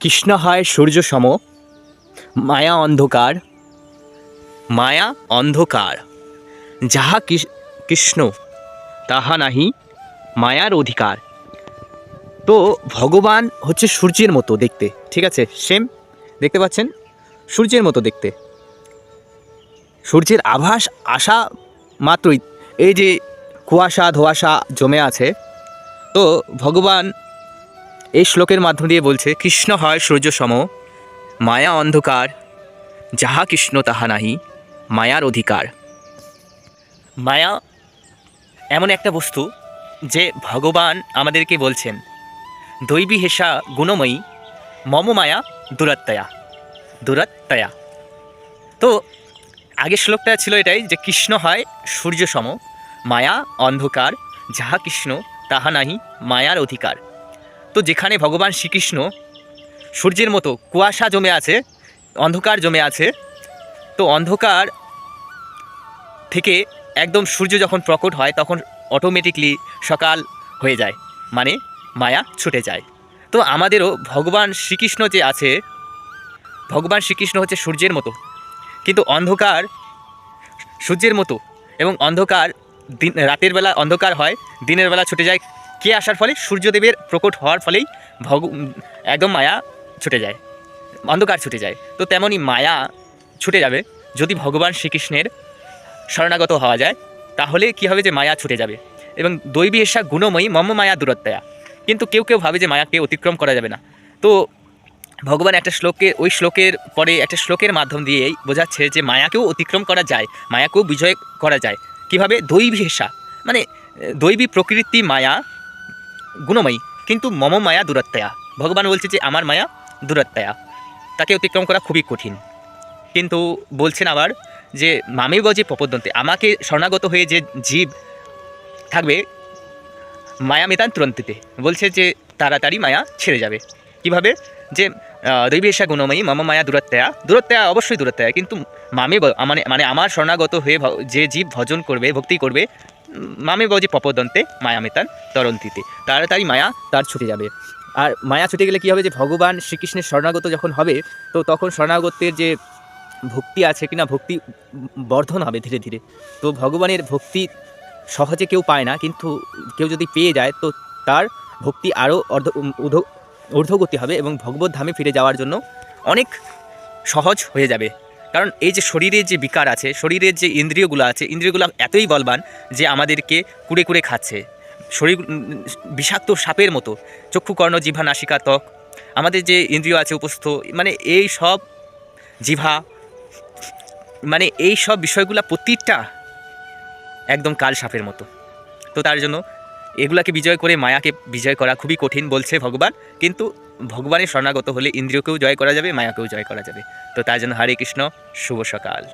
কৃষ্ণ হয় সূর্য সম মায়া অন্ধকার মায়া অন্ধকার। যাহা কৃষ- কৃষ্ণ, তাহা নাহি, মায়ার অধিকার। তো ভগবান হচ্ছে সূর্যের মতো দেখতে, ঠিক আছে? সেম দেখতে পাচ্ছেন? সূর্যের মতো দেখতে। সূর্যের আভাস আসা মাত্রই। এই যে কুয়াশা ধোয়াশা জমে আছে, তো ভগবান এই শ্লোকের মাধ্যম দিয়ে বলছে, কৃষ্ণ হয় সূর্য সম মায়া অন্ধকার, যাহা কৃষ্ণ তাহা নাহি, মায়ার অধিকার। মায়া এমন একটা বস্তু যে ভগবান আমাদেরকে বলছেন, দৈবী হেসা গুণময়ী, মম মায়া দুরাত্ময়া দুরাত্ময়া তো আগের শ্লোকটা ছিল এটাই যে, কৃষ্ণ হয় সূর্য সম মায়া অন্ধকার, যাহা কৃষ্ণ তাহা নাহি, মায়ার অধিকার। তো যেখানে ভগবান শ্রীকৃষ্ণ সূর্যের মতো কুয়াশা জমে আছে, অন্ধকার জমে আছে, তো অন্ধকার থেকে একদম সূর্য যখন প্রকট হয়, তখন অটোমেটিকলি সকাল হয়ে যায় মানে মায়া ছুটে যায়। তো আমাদেরও ভগবান শ্রীকৃষ্ণ যে আছে, ভগবান শ্রীকৃষ্ণ হচ্ছে সূর্যের মতো। কিন্তু অন্ধকার সূর্যের মতো এবং অন্ধকার দিন, রাতের বেলা অন্ধকার হয়, দিনের বেলা ছুটে যায় কে আসার ফলে সূর্যদেবের প্রকট হওয়ার ফলেই ভগ একদম মায়া ছুটে যায়, অন্ধকার ছুটে যায়। তো তেমনই মায়া ছুটে যাবে। যদি ভগবান শ্রীকৃষ্ণের শরণাগত হওয়া যায়, তাহলে কি হবে যে মায়া ছুটে যাবে? এবং দৈবী এসা গুণময়ী মম মায়া দূরত্বয়া। কিন্তু কেউ কেউ ভাবে যে মায়াকে অতিক্রম করা যাবে না। তো ভগবান একটা শ্লোকের ওই শ্লোকের পরে একটা শ্লোকের মাধ্যম দিয়েই বোঝাচ্ছে যে মায়াকেও অতিক্রম করা যায়, মায়াকেও বিজয় করা যায়। কীভাবে? দৈবী হেসা মানে দৈবী প্রকৃতি মায়া গুণময়ী, কিন্তু মম মায়া দূরত্বয়া। ভগবান বলছে যে, আমার মায়া দূরত্বয়া। তাকে অতিক্রম করা খুবই কঠিন। কিন্তু বলছেন আবার যে, মামে বজে পপদন্তে আমাকে শরণাগত হয়ে যে জীব থাকবে, মায়া মেতান তুরন্তিতে। বলছে যে, তাড়াতাড়ি মায়া ছেড়ে যাবে। কীভাবে? যে দৈবেশা গুণময়ী, মম মায়া দূরত্বয়া। দূরত্বয়া অবশ্যই দূরত্বয়া, কিন্তু মামে মানে মানে আমার শরণাগত হয়ে যে জীব ভজন করবে, ভক্তি করবে মামে বজে পপদন্তে মায়া মেতান, তরন্তিতে। তাড়াতাড়ি মায়া, তার ছুটে যাবে। আর মায়া ছুটে গেলে কী হবে যে, ভগবান শ্রীকৃষ্ণের শরণাগত যখন হবে, তো তখন শরণাগতের যে ভক্তি আছে কিনা, ভক্তি বর্ধন হবে ধীরে ধীরে। তো ভগবানের ভক্তি সহজে কেউ পায় না, কিন্তু কেউ যদি পেয়ে যায়, তো তার ভক্তি আরও অর্ধ, ঊর্ধ্ব, ঊর্ধ্বগতি হবে এবং ভগবত ধামে ফিরে যাওয়ার জন্য অনেক সহজ হয়ে যাবে। কারণ এই যে শরীরের যে বিকার আছে, শরীরের যে ইন্দ্রিয়গুলো আছে, ইন্দ্রিয়গুলো এতই বলবান যে আমাদেরকে কুড়ে কুড়ে খাচ্ছে। শরীর বিষাক্ত সাপের মতো, চক্ষু কর্ণ জিভা নাসিকা, ত্বক, আমাদের যে ইন্দ্রিয় আছে উপস্থ মানে এই সব জিভা মানে এই সব বিষয়গুলো প্রতিটা একদম কাল সাপের মতো। তো তার জন্য এগুলাকে বিজয় করে, মায়াকে বিজয় করা খুবই কঠিন বলছে ভগবান, কিন্তু ভগবানের শরণাগত হলে ইন্দ্রিয়কেও জয় করা যাবে, মায়াকেও জয় করা যাবে। তো তার জন্য হরে কৃষ্ণ, শুভ সকাল।